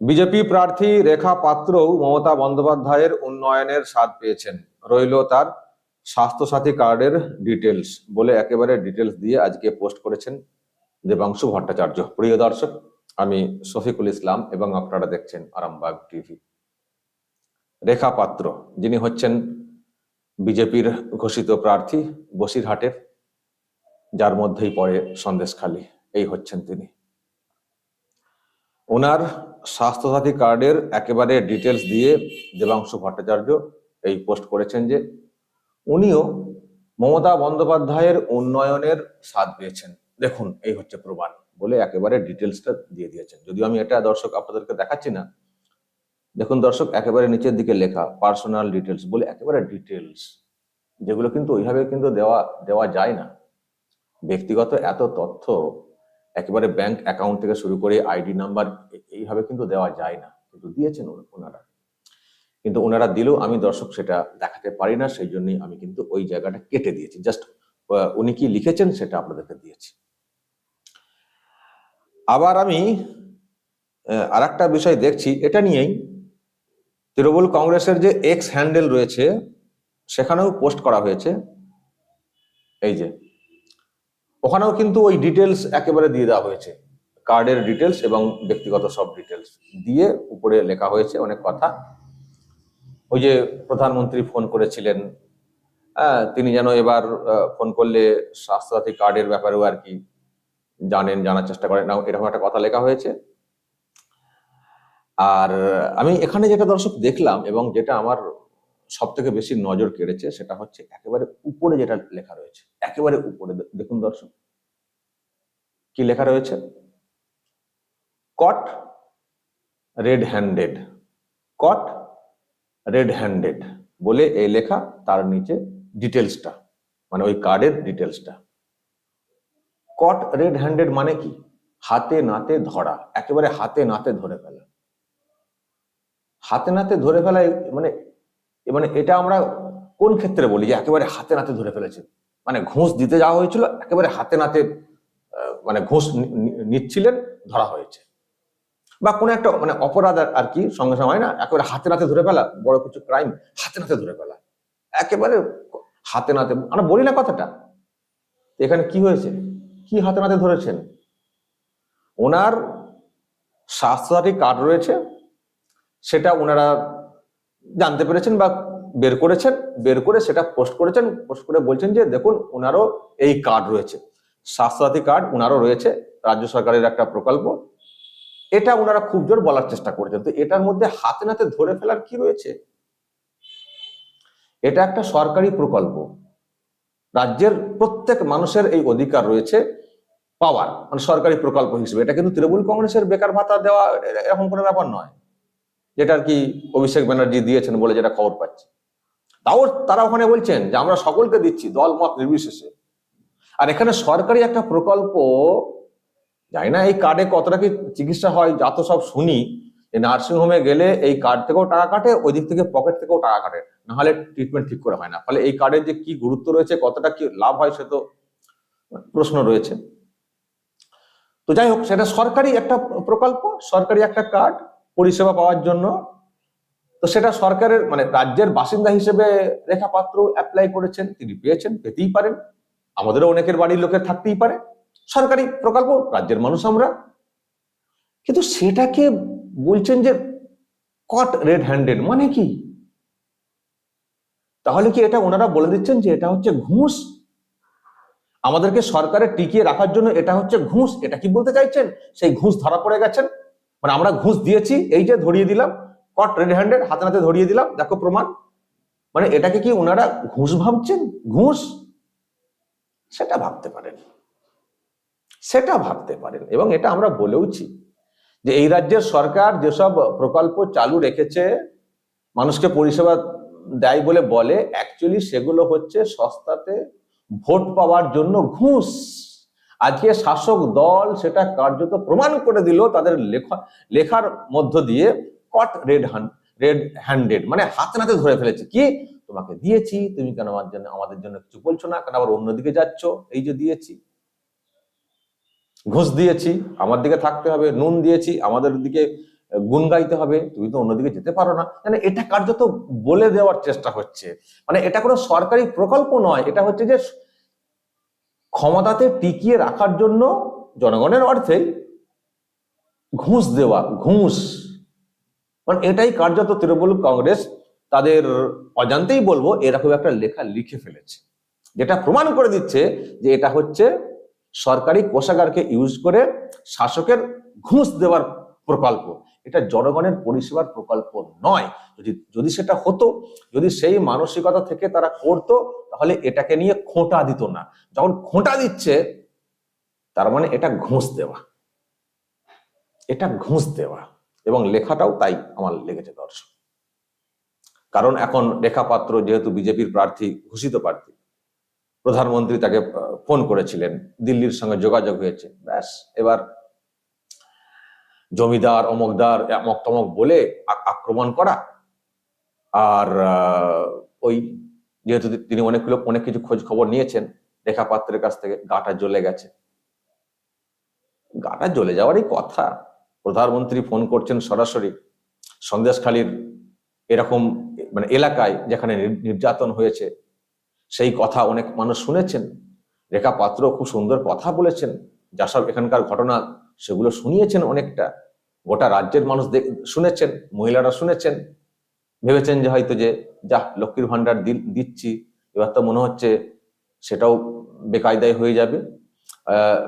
BJP প্রার্থী রেখা পাত্রও মমতা বন্দ্যোপাধ্যায়ের উন্নয়নের স্বাদ পেয়েছেন। রইল তার স্বাস্থ্যসাথী কার্ডের ডিটেলস বলে একেবারে ডিটেলস দিয়ে আজকে পোস্ট করেছেন দেবাংশু ভট্টাচার্য। প্রিয় দর্শক, আমি শফিকুল ইসলাম এবং আপনারা দেখছেন আরামবাগ টিভি। রেখা পাত্র, যিনি হচ্ছেন বিজেপির ঘোষিত প্রার্থী বসিরহাটের, যার মধ্যেই পড়ে সন্দেশখালী, এই হচ্ছেন তিনি। ওনার স্বাস্থ্যসাথী কার্ডের একেবারে ডিটেলস দিয়ে দেবাংশু ভট্টাচার্য এই পোস্ট করেছেন যে উনিও মমতা বন্দ্যোপাধ্যায়ের উন্নয়নের স্বাদ পেয়েছেন। দেখুন, এই হচ্ছে প্রমাণ বলে একেবারে ডিটেলসটা দিয়ে দিয়েছেন। যদিও আমি এটা দর্শক আপনাদেরকে দেখাচ্ছি না, দেখুন দর্শক, একেবারে নিচের দিকে লেখা পার্সোনাল ডিটেলস বলে একেবারে ডিটেলস যেগুলো কিন্তু ওইভাবে কিন্তু দেওয়া দেওয়া যায় না। ব্যক্তিগত এত তথ্য একেবারে ব্যাংক অ্যাকাউন্ট থেকে শুরু করে আইডি নাম্বার এইভাবে কিন্তু দেওয়া যায় না। কিন্তু দিয়েছেন ওনারা কিন্তু ওনারা দিলেও আমি দর্শক সেটা দেখাতে পারি না, সেই জন্যই আমি কিন্তু ওই জায়গাটা কেটে দিয়েছি। জাস্ট উনি কি লিখেছেন সেটা আপনাদেরকে দিয়েছি। আবার আমি আর একটা বিষয় দেখছি, এটা নিয়েই তৃণমূল কংগ্রেসের যে এক্স হ্যান্ডেল রয়েছে, সেখানেও পোস্ট করা হয়েছে। এই যে ওখানেও কিন্তু ওই ডিটেলস একেবারে দিয়ে দেওয়া হয়েছে। কার্ডের ডিটেলস এবং ব্যক্তিগত সব ডিটেলস দিয়ে উপরে লেখা হয়েছে অনেক কথা। ওই যে প্রধানমন্ত্রী ফোন করেছিলেন হ্যাঁ, তিনি যেন এবার ফোন করলে স্বাস্থ্যসাথী কার্ডের ব্যাপারেও আর কি জানেন জানার চেষ্টা করেন। এরকম একটা কথা লেখা হয়েছে। আর আমি এখানে যেটা দর্শক দেখলাম এবং যেটা আমার সব থেকে বেশি নজর কেড়েছে সেটা হচ্ছে একেবারে উপরে যেটা লেখা রয়েছে। একেবারে উপরে। দেখুন দর্শক, কি লেখা রয়েছে? Caught red handed caught red handed বলে এই লেখা তার নিচে ডিটেলসটা মানে ওই কার্ডের ডিটেলসটা কট রেড হ্যান্ডেড মানে কি? হাতে নাতে ধরা, একেবারে হাতে নাতে ধরে ফেলা। হাতে নাতে ধরে ফেলা মানে মানে এটা আমরা কোন ক্ষেত্রে বলি যে একেবারে হাতে নাতে ধরে ফেলেছে? মানে ঘুষ দিতে যাওয়া হয়েছিল, একেবারে হাতে নাতে মানে ঘুষ নিচ্ছিলেন, ধরা হয়েছে। বা কোনো একটা মানে অপরাধ আর কি, সঙ্গে সঙ্গে হয় না, একেবারে হাতে নাতে ধরে ফেলা, বড় কিছু ক্রাইম হাতে নাতে ধরে ফেলা। একেবারে হাতে নাতে, আমরা বলি না কথাটা। এখানে কি হয়েছে? কি হাতে নাতে ধরেছেন? ওনার স্বাস্থ্যসাথী কার্ড রয়েছে, সেটা ওনারা জানতে পেরেছেন বা বের করেছেন, বের করে সেটা পোস্ট করেছেন পোস্ট করে বলছেন যে দেখুন ওনারও এই কার্ড রয়েছে। স্বাস্থ্যসাথী কার্ড ওনারও রয়েছে, রাজ্য সরকারের একটা প্রকল্প। এটা ওনারা খুব জোর বলার চেষ্টা করেছেন। তো এটার মধ্যে হাতে নাতে ধরে ফেলার কি রয়েছে? এটা একটা সরকারি প্রকল্প। রাজ্যের প্রত্যেক মানুষের এই অধিকার রয়েছে পাওয়ার মানে সরকারি প্রকল্প হিসেবে। এটা কিন্তু তৃণমূল কংগ্রেসের বেকার ভাতা দেওয়া এরকম কোনো ব্যাপার নয়। যেটা আর কি অভিষেক ব্যানার্জি দিয়েছেন বলে যেটা খবর পাচ্ছি। তাও তারা ওখানে বলছেন যে আমরা সকলকে দিচ্ছি, দল, মত নির্বিশেষে। আর এখানে সরকারি একটা প্রকল্প, জানি না এই কার্ডে কতটা কি চিকিৎসা হয়, যা তো সব শুনি, যে নার্সিং হোমে গেলে এই কার্ড থেকেও টাকা কাটে, ওই দিক থেকে পকেট থেকেও টাকা কাটে। নাহলে ট্রিটমেন্ট ঠিক করে হয় না। ফলে এই কার্ডের যে কি গুরুত্ব রয়েছে, কতটা কি লাভ হয় সে তো প্রশ্ন রয়েছে। তো যাই হোক, সেটা সরকারি একটা প্রকল্প, সরকারি একটা কার্ড। পরিষেবা পাওয়ার জন্য। তো সেটা সরকারের মানে রাজ্যের বাসিন্দা হিসেবে রেখা পাত্র অ্যাপ্লাই করেছেন, তিনি পেয়েছেন, পেতেই পারেন। আমাদেরও অনেকের বাড়ির লোকের থাকতেই পারে। সরকারি প্রকল্প, রাজ্যের মানুষ আমরা। কিন্তু সেটাকে বলছেন যে কট রেড হ্যান্ডেড মানে কি? তাহলে কি এটা ওনারা বলে দিচ্ছেন যে এটা হচ্ছে ঘুষ? আমাদেরকে সরকারে টিকিয়ে রাখার জন্য এটা হচ্ছে ঘুষ? এটা কি বলতে চাইছেন? সেই ঘুষ ধরা পড়ে গেছেন। মানে আমরা ঘুষ দিয়েছি এই যে ধরিয়ে দিলাম কট রেড হ্যান্ডেড হাতে হাতে ধরিয়ে দিলাম, দেখো প্রমাণ। মানে এটাকে কি ওনারা ঘুষ ভাবছেন? ঘুষ? সেটা ভাবতে পারেন। সেটা ভাবতে পারেন। এবং এটা আমরা বলেওছি যে এই রাজ্যের সরকার যেসব প্রকল্প চালু রেখেছে, মানুষকে পরিষেবা দেয় বলে বলে অ্যাকচুয়ালি সেগুলো হচ্ছে সস্তাতে ভোট পাওয়ার জন্য ঘুষ। আজকে শাসক দল সেটা কার্যত প্রমাণ করে দিল তাদের লেখা, লেখার মধ্য দিয়ে caught red hand red handed মানে হাতে নাতে ধরে ফেলেছে। কি? তোমাকে দিয়েছি, তুমি কেন আমার জন্য, আমাদের জন্য কিছু বলছো না? কেন আবার অন্যদিকে যাচ্ছ? এই যে দিয়েছি। ঘুষ দিয়েছি, আমার দিকে থাকতে হবে, নুন দিয়েছি, আমাদের দিকে গুণ গাইতে হবে, তুমি তো অন্যদিকে যেতে পারো না। মানে এটা কার্যত বলে দেওয়ার চেষ্টা হচ্ছে। মানে এটা কোনো সরকারি প্রকল্প নয়, এটা হচ্ছে যে ক্ষমতাতে টিকিয়ে রাখার জন্য জনগণের অর্থে ঘুষ দেওয়া, ঘুষ। মানে এটাই কার্যত তৃণমূল কংগ্রেস, তাদের অজান্তেই বলব এরকম একটা লেখা লিখে ফেলেছে। যেটা প্রমাণ করে দিচ্ছে যে এটা হচ্ছে সরকারি কোষাগারকে ইউজ করে শাসকের ঘুষ দেওয়ার প্রকল্প। এটা জনগণের পরিষেবার প্রকল্প নয়। যদি যদি সেটা হতো, যদি সেই মানসিকতা থেকে তারা করতো, তাহলে এটাকে নিয়ে খোঁটা দিত না। যখন খোঁটা দিচ্ছে, তার মানে এটা ঘুষ দেওয়া। এটা ঘুষ দেওয়া। এবং লেখাটাও তাই আমার লেগেছে দর্শক। কারণ এখন রেখা পাত্র যেহেতু বিজেপির প্রার্থী, ঘোষিত প্রার্থী, প্রধানমন্ত্রী তাকে ফোন করেছিলেন, দিল্লির সঙ্গে যোগাযোগ হয়েছে। ব্যাস, এবার জমিদার, অমকদার অমক তমক বলে আক্রমণ করা। আর ওই যেহেতু তিনি অনেকগুলো অনেক কিছু খোঁজ খবর নিয়েছেন রেখা পাত্রের কাছ থেকে গাটা জ্বলে গেছে। গাটা জ্বলে যাওয়ারই কথা। প্রধানমন্ত্রী ফোন করছেন সরাসরি সন্দেশখালীর এরকম মানে এলাকায় যেখানে নির- নির্যাতন হয়েছে, সেই কথা অনেক মানুষ শুনেছেন। রেখা পাত্র খুব সুন্দর কথা বলেছেন। যা সব এখানকার ঘটনা সেগুলো শুনিয়েছেন অনেকটা। গোটা রাজ্যের মানুষ শুনেছেন, মহিলারা শুনেছেন। ভেবেছেন যে হয়তো যে, যা, লক্ষ্মীর ভান্ডার দি- দিচ্ছি। এবার তো মনে হচ্ছে সেটাও বেকায়দায় হয়ে যাবে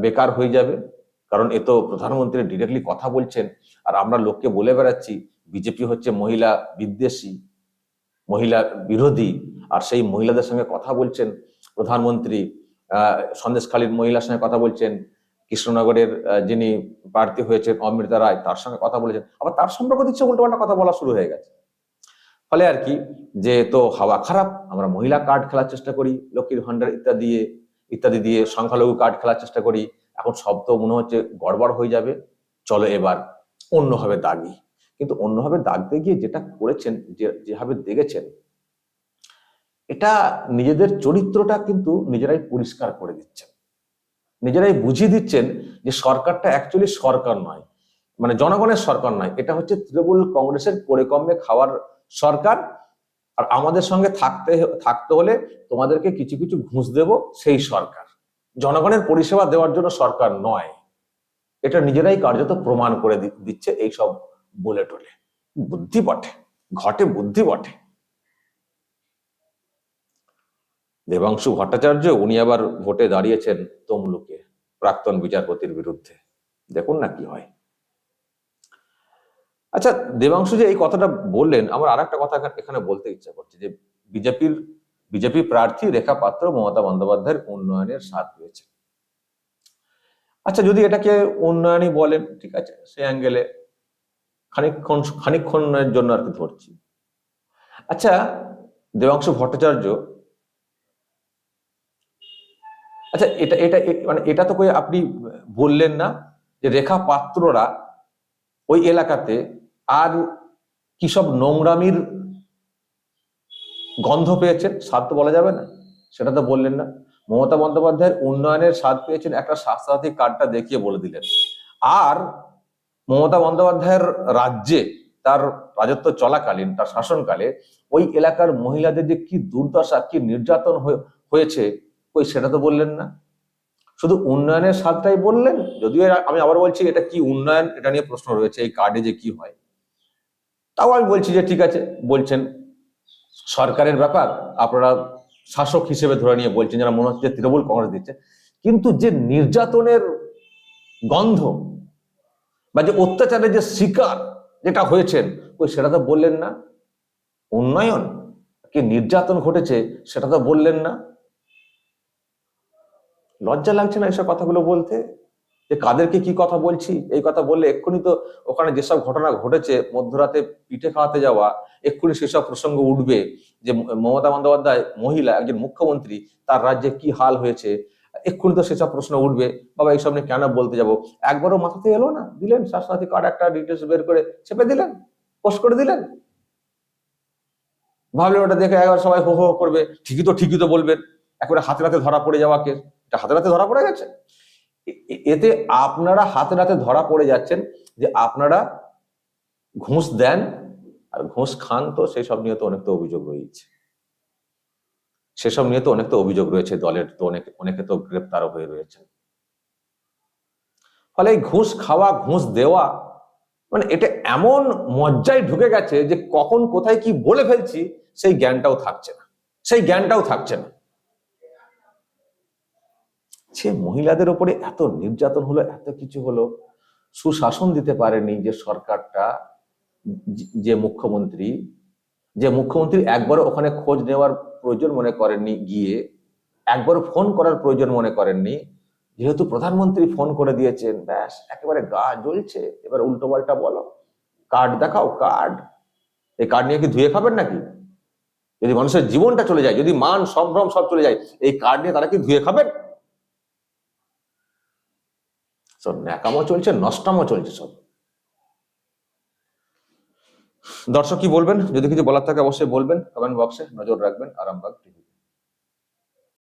বেকার হয়ে যাবে। কারণ এ তো প্রধানমন্ত্রী ডিরেক্টলি কথা বলছেন। আর আমরা লোককে বলে বেড়াচ্ছি, বিজেপি হচ্ছে মহিলা বিদ্বেষী, মহিলা বিরোধী। আর সেই মহিলাদের সঙ্গে কথা বলছেন প্রধানমন্ত্রী সন্দেশখালীর মহিলার সঙ্গে কথা বলছেন কৃষ্ণনগরের যিনি প্রার্থী হয়েছেন অমৃতা রায়, তার সঙ্গে কথা বলেছেন। আবার তার সম্পর্কে দিচ্ছে, উল্টোপাল্টা কথা বলা শুরু হয়ে গেছে। ফলে আর কি যে তো হাওয়া খারাপ, আমরা মহিলা কার্ড খেলার চেষ্টা করি, লক্ষ্মীর ভান্ডার ইত্যাদি ইত্যাদি দিয়ে সংখ্যালঘু কার্ড খেলার চেষ্টা করি, এখন সব তো মনে হচ্ছে গড়বড় হয়ে যাবে। চলো এবার অন্যভাবে দাগি। কিন্তু অন্যভাবে দাগতে গিয়ে যেটা করেছেন, যে, যেভাবে দেখেছেন, এটা নিজেদের চরিত্রটা কিন্তু নিজেরাই পরিষ্কার করে দিচ্ছেন। নিজেরাই বুঝিয়ে দিচ্ছেন যে সরকারটা অ্যাকচুয়ালি সরকার নয় মানে জনগণের সরকার নয়। এটা হচ্ছে তৃণমূল কংগ্রেসের পরিকম্মে খাওয়ার সরকার। আর আমাদের সঙ্গে থাকতে থাকতে হলে তোমাদেরকে কিছু কিছু ঘুষ দেব সেই সরকার। জনগণের পরিষেবা দেওয়ার জন্য সরকার নয়। এটা নিজেরাই কার্যত প্রমাণ করে দিচ্ছে এই সব বলে টলে বুদ্ধি বটে, ঘটে বুদ্ধি বটে। দেবাংশু ভট্টাচার্য, উনি আবার ভোটে দাঁড়িয়েছেন তমলুকে, প্রাক্তন বিচারপতির বিরুদ্ধে। দেখুন না কি হয়। আচ্ছা দেবাংশু যে এই কথাটা বললেন, আমার আর একটা কথা এখানে বলতে ইচ্ছা করছে যে বিজেপির, বিজেপি প্রার্থী রেখা পাত্র মমতা বন্দ্যোপাধ্যায়ের উন্নয়নের স্বাদ পেয়েছে আচ্ছা যদি এটাকে উন্নয়নই বলেন, ঠিক আছে, সে অ্যাঙ্গেলে খানিকক্ষণ, খানিকক্ষণের জন্য আর কি ধরছি। আচ্ছা দেবাংশু ভট্টাচার্য আচ্ছা এটা এটা মানে এটা তো কই আপনি বললেন না যে রেখা পাত্ররা ওই এলাকাতে আর কি সব নোংরামির গন্ধ পেয়েছেন? স্বাদ তো বলা যাবে না। সেটা তো বললেন না। মমতা বন্দ্যোপাধ্যায়ের উন্নয়নের স্বাদ পেয়েছেন একটা স্বাস্থ্যসাথী কার্ডটা দেখিয়ে বলে দিলেন। আর মমতা বন্দ্যোপাধ্যায়ের রাজ্যে তার রাজত্ব চলাকালীন, তার শাসনকালে ওই এলাকার মহিলাদের যে কি দুর্দশা, কি নির্যাতন হয়ে- হয়েছে ওই সেটা তো বললেন না। শুধু উন্নয়নের স্বাদটাই বললেন, যদিও আমি আবার বলছি এটা কি উন্নয়ন, এটা নিয়ে প্রশ্ন রয়েছে এই কার্ডে যে কি হয়। তাও আমি বলছি যে ঠিক আছে, বলছেন। সরকারের ব্যাপার, আপনারা শাসক হিসেবে ধরে নিয়ে বলছেন, যারা মনে হচ্ছে তৃণমূল কংগ্রেস দিচ্ছে। কিন্তু যে নির্যাতনের গন্ধ বা যে অত্যাচারের যে শিকার যেটা হয়েছেন ওই সেটা তো বললেন না। উন্নয়ন, কি নির্যাতন ঘটেছে সেটা তো বললেন না। লজ্জা লাগছে না এসব কথাগুলো বলতে? যে কাদেরকে কি কথা বলছি? এই কথা বললে এক্ষুনি তো ওখানে যেসব ঘটনা ঘটেছে, মধ্যরাতে পিঠে খাওয়াতে যাওয়া, এক্ষুনি সেসব প্রসঙ্গ উঠবে যে মমতা বন্দ্যোপাধ্যায় মহিলা, একজন মুখ্যমন্ত্রী, তার রাজ্যে কি হাল হয়েছে, এক্ষুনি তো সেসব প্রশ্ন উঠবে। বাবা, এইসব নিয়ে কেন বলতে যাব? একবারও মাথাতে এলো না? দিলেন স্বাস্থ্যসাথী কার্ড একটা ডিটেলস বের করে চেপে দিলেন পোস্ট করে দিলেন। ভাবলেন ওটা দেখে একবার সবাই হো হো করবে। ঠিকই তো ঠিকই তো বলবেন। একবারে হাতে হাতে ধরা পড়ে যাওয়া কেস এটা হাতে হাতে ধরা পড়ে গেছে? এতে আপনারা হাতে হাতে ধরা পড়ে যাচ্ছেন যে আপনারা ঘুষ দেন আর ঘুষ খান তো সেই সব নিয়ে তো অনেক তো অভিযোগ রয়েছে। সেসব নিয়ে তো অনেক তো অভিযোগ রয়েছে দলের, তো অনেক, অনেকে তো গ্রেপ্তারও হয়ে রয়েছে। ফলে এই ঘুষ খাওয়া, ঘুষ দেওয়া মানে এটা এমন মজ্জায় ঢুকে গেছে যে কখন কোথায় কি বলে ফেলছি, সেই জ্ঞানটাও থাকছে না। সেই জ্ঞানটাও থাকছে না। সে মহিলাদের ওপরে এত নির্যাতন হলো, এত কিছু হলো, সুশাসন দিতে পারেনি যে সরকারটা, যে- মুখ্যমন্ত্রী, যে মুখ্যমন্ত্রী একবার ওখানে খোঁজ নেওয়ার প্রয়োজন মনে করেননি গিয়ে একবার ফোন করার প্রয়োজন মনে করেননি, যেহেতু প্রধানমন্ত্রী ফোন করে দিয়েছেন, ব্যাস, একেবারে গা জ্বলছে। এবার উল্টো পাল্টা বলো, কার্ড দেখাও, কার্ড। এই কার্ড নিয়ে কি ধুয়ে খাবেন নাকি? যদি মানুষের জীবনটা চলে যায়, যদি মান সম্ভ্রম সব চলে যায়, এই কার্ড নিয়ে তারা কি ধুয়ে খাবেন? সব ন্যাকামো চলছে, নষ্টামো চলছে সব। দর্শক কি বলবেন? যদি কিছু বলার থাকে অবশ্যই বলবেন কমেন্ট বক্সে নজর রাখবেন, আরামবাগ টিভি